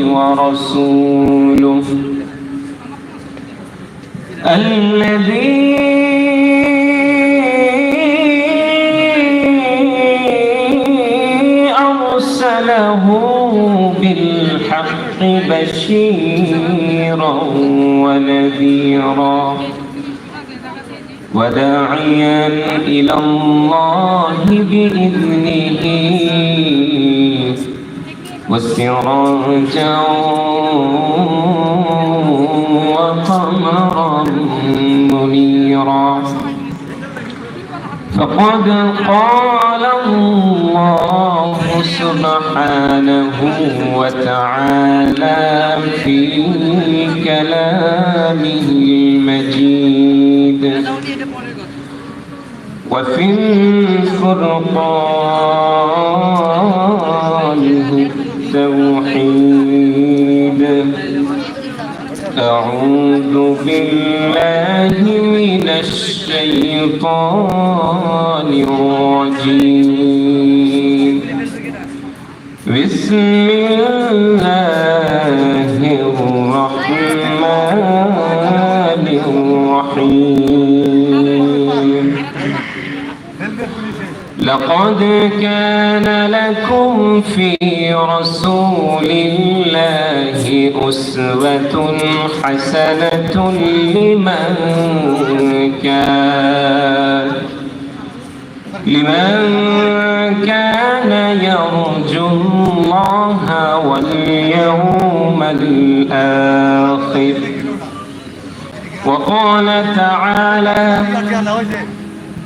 ورسوله. الذي أرسله بالحق بشيرا ونذيرا. وداعيا إلى الله بإذنه. وسراجا وقمرا منيرا فقد قال الله سبحانه وتعالى في كلامه المجيد وفي الفرقان التوحيد أعوذ بالله من الشيطان الرجيم. بسم الله الرحمن الرحيم. لقد كان لكم في رسول الله أسوة حسنة لمن كان لمن كان يرجو الله واليوم الآخر. وقال تعالى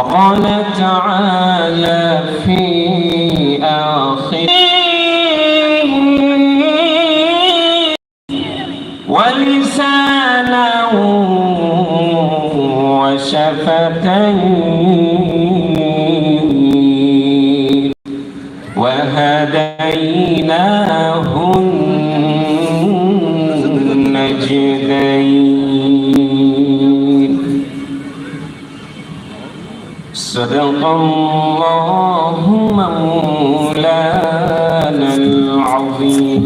وقال تعالى في آخر ولسانا وشفتين وهديناه صدق الله مولانا العظيم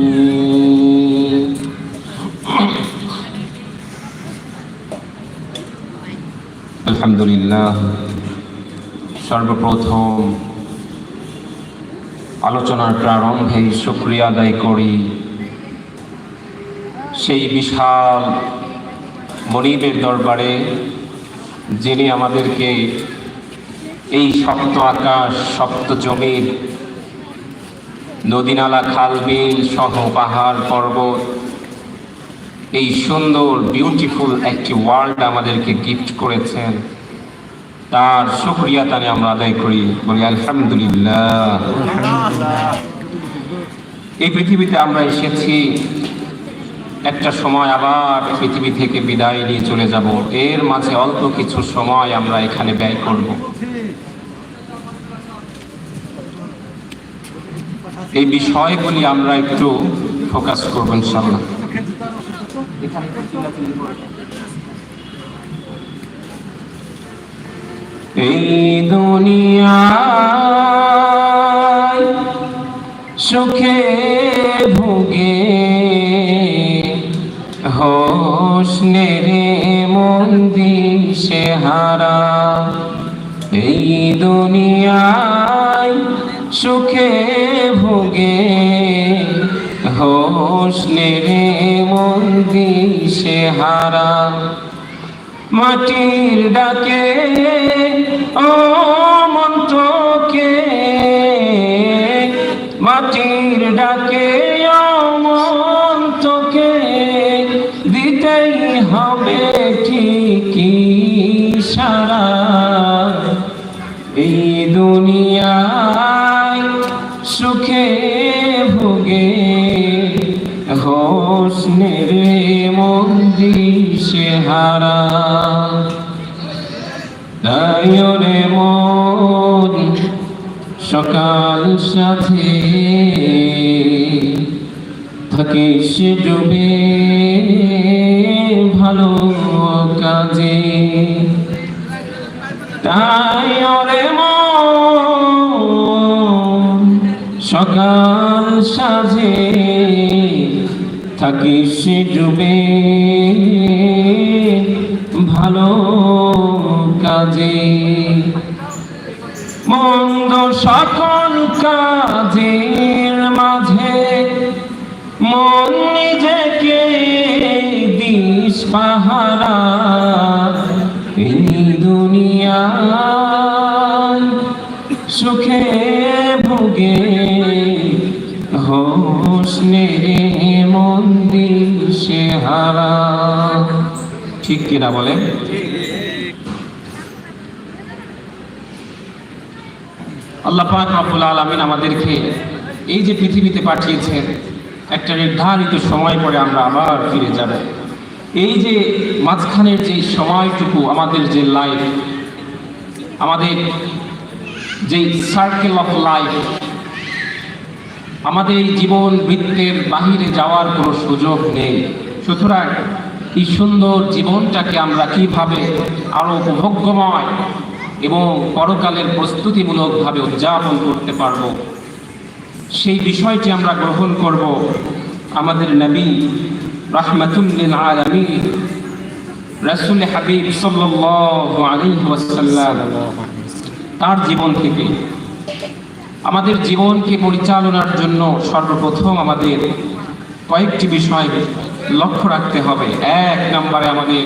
আলহামদুলিল্লাহ সর্বপ্রথম আলোচনার প্রারম্ভে শুক্রিয়া আদায় করি সেই বিশাল মনিবের দরবারে যিনি আমাদেরকে এই শক্ত আকাশ, শক্ত জমির নদীনালা, খালবিল সহ পাহাড় পর্বত। এই সুন্দর বিউটিফুল একটি ওয়ার্ল্ড আমাদেরকে গিফট করেছেন। তার শুক্রিয়া তানে আমরা আদায় করি। বলি, আলহামদুলিল্লাহ। এই পৃথিবীতে আমরা এসেছি। একটা সময় আবার পৃথিবী থেকে বিদায় নিয়ে চলে যাব। এর মাঝে অল্প কিছু সময় আমরা এখানে ব্যয় করব। এই বিষয়গুলি আমরা একটু ফোকাস করব ইনশাল্লাহ এই দুনিয়ায় সুখে ভুগে হোসনের মন্দি সে হারা। এই দুনিয়ায় সুখে ভোগে। হোসনের মন্দি সে হারা। মাটির ডাকে ও হোসনের মন্দির হারা তাইরে মন সকাল সাথে থাকিস ডুবে ভালো কাজে। তাই ওরে মন সকাল সাজে থাকিস ডুবে। ভালো কাজে। মন্দ সকল কাজের মাঝে মন নিজেকে দিস পাহারা। এই দুনিয়ায় সুখে ভোগে হোসনে ঠিক কিনা বলে আল্লাহ পাক রব্বুল আলামিন আমাদেরকে এই যে পৃথিবীতে পাঠিয়েছেন, একটা নির্ধারিত সময় পরে আমরা আবার ফিরে যাব। এই যে মাঝখানের যে সময়টুকু আমাদের যে লাইফ আমাদের যে সার্কেল অফ লাইফ আমাদের জীবন বৃত্তের বাহিরে যাওয়ার কোনো সুযোগ নেই। সুতরাং এই সুন্দর জীবনটাকে আমরা কীভাবে আরও উপভোগ্যময় এবং পরকালের প্রস্তুতিমূলকভাবে উদযাপন করতে পারব? সেই বিষয়টি আমরা গ্রহণ করব আমাদের নবী রাহমাতুল্লিল আলামিন, রাসূল হাবিব ওয়াসাল্লাম। তার জীবন থেকে। আমাদের জীবনকে পরিচালনার জন্য সর্বপ্রথম আমাদের কয়েকটি বিষয় লক্ষ্য রাখতে হবে। এক নম্বরে আমাদের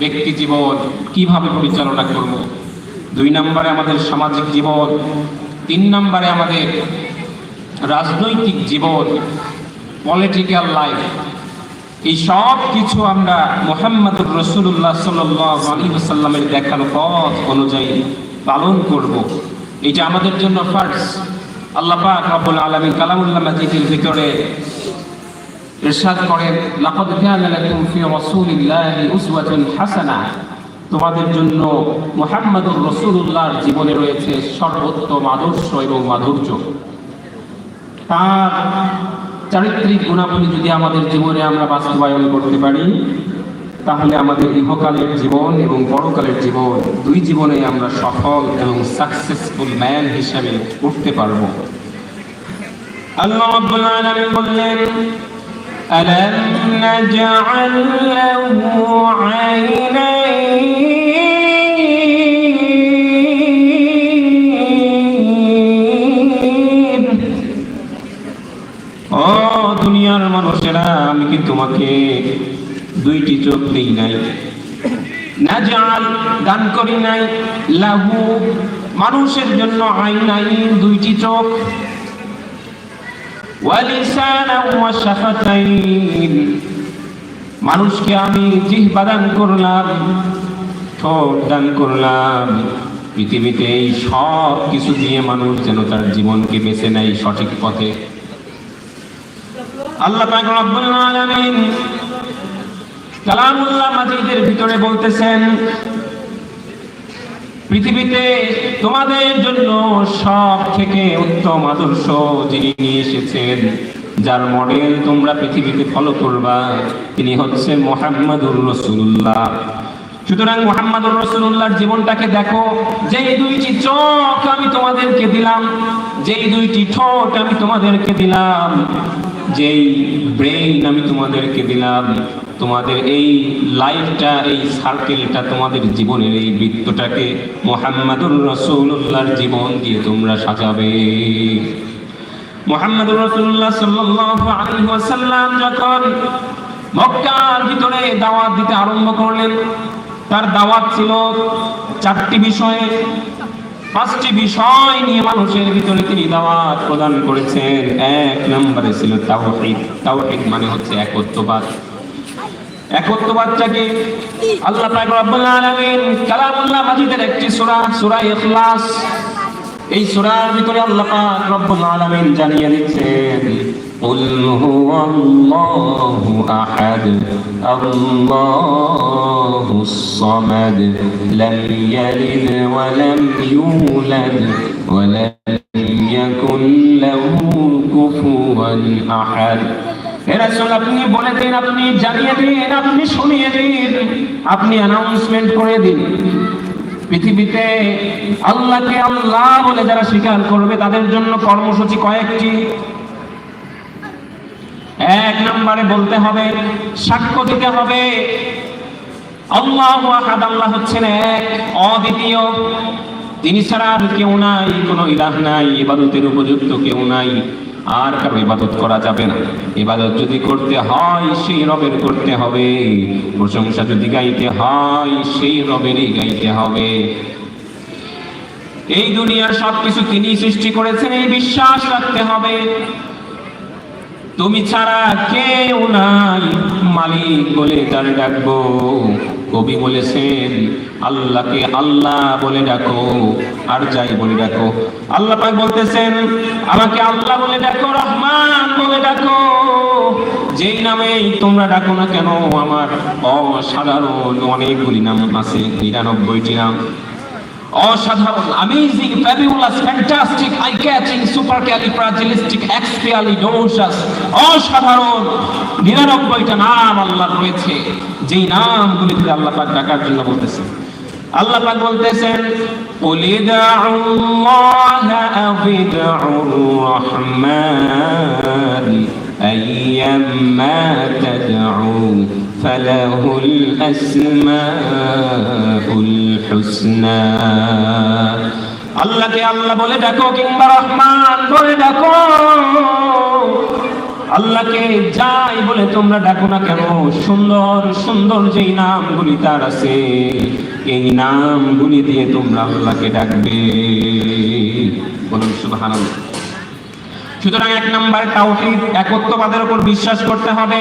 ব্যক্তি জীবন, কীভাবে পরিচালনা করব? দুই নম্বরে আমাদের সামাজিক জীবন, তিন নম্বরে আমাদের রাজনৈতিক জীবন পলিটিক্যাল লাইফ এই সব কিছু আমরা মোহাম্মদুর রসুল্লাহ সাল্লামের দেখানো পথ অনুযায়ী পালন করব। এটা আমাদের জন্য ফার্স্ট আল্লাহ পাক আলামিন কালামুল্লাহ মাজিদের ভিতরে ইরশাদ করেন, লাকাদ কানা লাকুম ফি রাসূলিল্লাহি উসওয়াতুন হাসানা। তোমাদের জন্য মুহাম্মদুর রাসূলুল্লাহর জীবনে রয়েছে সর্বোত্তম আদর্শ এবং মাধুর্য। তার চারিত্রিক গুণাবলী যদি আমাদের জীবনে আমরা বাস্তবায়ন করতে পারি, তাহলে আমাদের ইহকালের জীবন এবং পরকালের জীবন, দুই জীবনে আমরা সফল এবং সাকসেসফুল ম্যান হিসাবে উঠতে পারব। আল্লাহ রাব্বুল আলামিন বললেন ألم نجعل له عينين ও দুনিয়ার মানুষেরা আমি কি তোমাকে দুইটি চোখ দিই নাই নাজাল দান করি নাই লাহু মানুষের জন্য আই নাই দুইটি চোখ ওয়ালিসানা ওয়া শাফাতাইন মানুষকে আমি জিহ্বা দান করলাম, ঠোঁট দান করলাম। পৃথিবীতে এই সব কিছু দিয়ে মানুষ যেন তার জীবনকে বেছে নেয় সঠিক পথে। আল্লাহ কালামুল্লাহ মাজিদের ভিতরে বলতেছেন পৃথিবীতে তোমাদের জন্য সব থেকে উত্তম আদর্শ যিনি নিয়ে এসেছেন, যার মডেল তোমরা পৃথিবীতে ফলো করবা, তিনি হচ্ছে মোহাম্মদুর রসুল্লাহ সুতরাং মোহাম্মদুর রসুল্লাহর জীবনটাকে দেখো, যেই দুইটি চোখ আমি তোমাদেরকে দিলাম, যেই দুইটি ঠোঁট আমি তোমাদেরকে দিলাম, যেই ব্রেইন আমি তোমাদেরকে দিলাম তোমাদের এই লাইফটা এই সার্কেলটা তোমাদের জীবনের, এই বৃত্তটাকে মোহাম্মদুর রসুল্লাহর জীবন দিয়ে তোমরা সাজাবে। মোহাম্মদুর রসুল্লাহ ওয়াসাল্লাম যখন মক্কার ভিতরে দাওয়াত দিতে আরম্ভ করলেন, তার দাওয়াত ছিল চারটি বিষয়ে। পাঁচটি বিষয় নিয়ে মানুষের ভিতরে তিনি দাওয়াত প্রদান করেছেন। এক নম্বরে ছিল তাওহীদ। তাওহীদ মানে হচ্ছে একত্ববাদ। একত্ববাদটাকে আল্লাহ পাক রব্বুল আলামিন কালামুল্লাহ মাজিদের একটি সূরা সূরা ইখলাস এই সূরার ভিতরে আল্লাহ পাক রব্বুল আলামিন জানিয়ে দিচ্ছেন قل هو الله أحد الله الصمد لم يلد ولم يولد ولم يكن له كفوا أحد আপনি আপনি জানিয়ে দিন, আপনি শুনিয়ে দিন, আপনি করে দিন। পৃথিবীতে যারা স্বীকার করবে, তাদের জন্য কর্মসূচি কয়েকটি। এক নম্বরে বলতে হবে, সাক্ষ্য দিতে হবে। আল্লাহ হচ্ছেন এক, অদ্বিতীয়। তিনি ছাড়া আর কেউ নাই, কোনো ইলাহ নাই, ইবাদতের উপযুক্ত কেউ নাই। আর কারও ইবাদত করা যাবে না। ইবাদত যদি করতে হয়, সেই রবের করতে হবে। প্রশংসা যদি গাইতে হয়, সেই রবেরই গাইতে হবে। এই দুনিয়ার সবকিছু তিনি সৃষ্টি করেছেন, এই বিশ্বাস রাখতে হবে। তুমি ছাড়া কেউ নাই। মালিক বলে তার ডাকবো। কবি বলেছেন, আল্লাহকে আল্লাহ বলে ডাকো, আর যাই বলে ডাকো। আল্লাহ পাক বলতেছেন, আমাকে আল্লাহ বলে ডাকো, রহমান বলে ডাকো। যেই নামেই তোমরা ডাকো না কেন, আমার অসাধারণ অনেকগুলি নাম আছে, নিরানব্বইটি নাম। অসাধারণ amazing fabulous fantastic eye catching supercalifragilisticexpialidocious অসাধারণ নিরানব্বইটা নাম আল্লাহ রয়েছে যেই নামগুলিতে আল্লাহ পাক ডাকার জন্য বলতেছে আল্লাহ পাক বলতেছেন قل ادعوا الله أو ادعوا الرحمن أيما تدعوا فله الأسماء الحسنى আল্লাহকে আল্লাহ বলে ডাকো কিংবা রহমান বলে ডাকো আল্লাহকে যাই বলে তোমরা ডাকো না কেন সুন্দর সুন্দর যেই নামগুলি তার আছে এই নামগুলি দিয়ে তোমরা আল্লাহকে ডাকবে বলুন সুবহানাল্লাহ সুতরাং এক নম্বর তাওহীদ একত্ববাদের উপর বিশ্বাস করতে হবে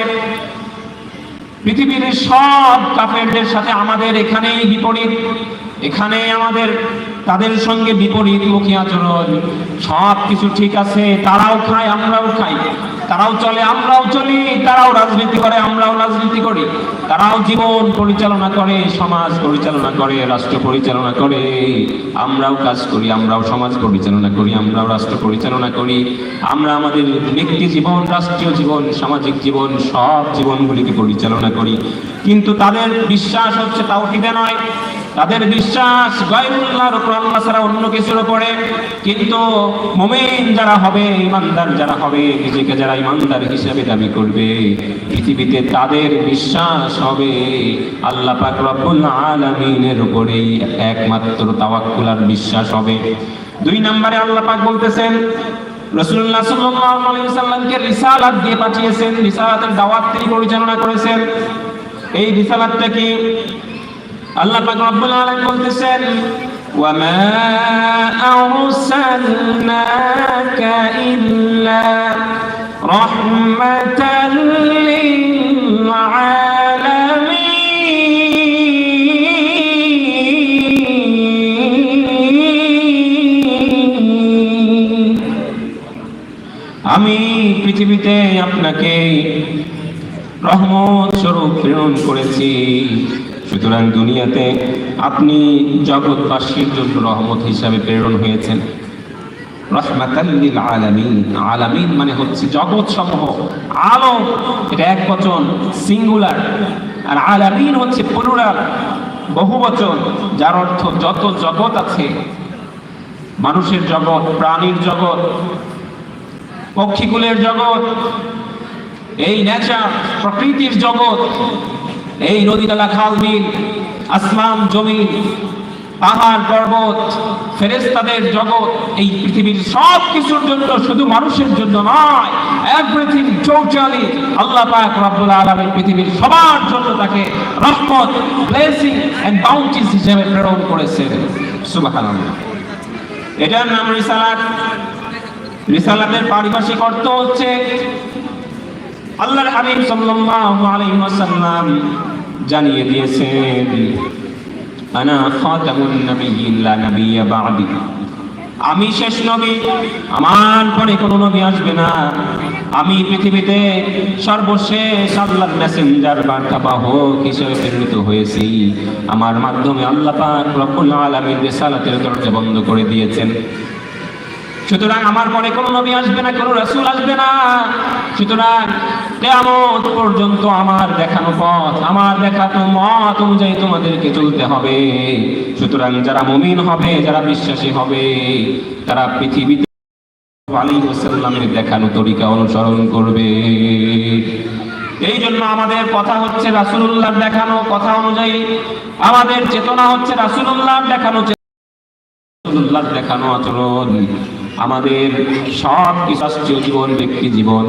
পৃথিবীর সব কাফেরদের সাথে আমাদের এখানেই বিপরীত এখানে আমাদের, তাদের সঙ্গে বিপরীত মুখী আচরণ সব কিছু ঠিক আছে, তারাও খায়, আমরাও খাই। তারাও চলে, আমরাও চলি, তারাও রাজনীতি করে, আমরাও রাজনীতি করি। তারাও জীবন পরিচালনা করে, সমাজ পরিচালনা করে, রাষ্ট্র পরিচালনা করে। আমরাও কাজ করি, আমরাও সমাজ পরিচালনা করি, আমরাও রাষ্ট্র পরিচালনা করি। আমরা আমাদের ব্যক্তি জীবন, রাষ্ট্রীয় জীবন, সামাজিক জীবন, সব জীবনগুলিকে পরিচালনা করি। কিন্তু তাদের বিশ্বাস হচ্ছে তাওহীদে নয়। তাদের বিশ্বাস গয়রুল্লাহর উপর আল্লাহ ছাড়া অন্য কিছুর উপরে। কিন্তু মুমিন যারা হবে, ইমানদার যারা হবে, নিজেকে যারা ইমানদার হিসেবে দাবি করবে, পৃথিবীতে তাদের বিশ্বাস হবে। আল্লাহ পাক রব্বুল আলামিনের উপরেই একমাত্র তাওয়াক্কুলার বিশ্বাস হবে। দুই নম্বরে আল্লাহ পাক বলতেছেন ওয়াসাল্লামকে রিসালাত দিয়ে পাঠিয়েছেন, রিসালাতের দাওয়াত তিনি পরিচালনা করেছেন। এই রিসালাতটা কি? আল্লাহ পাক রব্বুল আলামিন বলতেছেন وما أرسلناك إلا رحمة للعالمين আমি পৃথিবীতে আপনাকে রহমত স্বরূপ প্রেরণ করেছি সুতরাং দুনিয়াতে আপনি জগৎবাসীর জন্য রহমত হিসাবে প্রেরণ হয়েছেন। রহমাতাল্লিল আলামিন। আলামিন মানে হচ্ছে জগৎ সমূহ আলম, এটা এক বচন, সিঙ্গুলার। আর আলামিন হচ্ছে প্লুরাল বহু বচন, যার অর্থ যত জগৎ আছে, মানুষের জগৎ, প্রাণীর জগৎ, পক্ষীকুলের জগৎ, এই নেচার, প্রকৃতির জগৎ এই নদী নালা খাল বিল, আসমান জমিন, পাহাড় পর্বত ফেরেস্তাদের জগৎ, এই পৃথিবীর সব কিছুর জন্য শুধু মানুষের জন্য নয় এভরিথিং টোটালি আল্লাহ পাক রব্বুল আলামিন পৃথিবীর সবার জন্য তাকে রহমত ব্লেসিং এন্ড বাউন্টিস হিসেবে প্রেরণ করেছেন। সুবহানাল্লাহ। এটার নাম রিসালাত। রিসালাতের পারিভাষিক অর্থ হচ্ছে, আল্লাহর হাবিব সাল্লাল্লাহু আলাইহি ওয়াসাল্লাম জানিয়ে দিয়েছেন, আনা খাতামুন নাবিয়্যিন লা নাবিয়্যা বা'দি। আমি শেষ নবী, আমার পরে কোনো নবী আসবে না। আমি পৃথিবীতে সর্বশেষ আল্লাহর মেসেঞ্জার বার্তা বাহক হিসেবে প্রেরিত হয়েছি। আমার মাধ্যমে আল্লাহ পাক রব্বুল আলামিন রিসালাতের দরজা বন্ধ করে দিয়েছেন। সুতরাং আমার পরে কোনো নবী আসবে না, কোনো রাসূল আসবে না। সুতরাং কিয়ামত পর্যন্ত আমার দেখানো পথ, আমার দেখানো মত অনুযায়ী তোমাদেরকে চলতে হবে। সুতরাং যারা মুমিন হবে, যারা বিশ্বাসী হবে, তারা পৃথিবীতে দেখানো তরিকা অনুসরণ করবে। এই জন্য আমাদের কথা হচ্ছে দেখানো কথা অনুযায়ী, আমাদের চেতনা হচ্ছে দেখানো দেখানো আচরণ। আমাদের সব কিছু জীবন, ব্যক্তি জীবন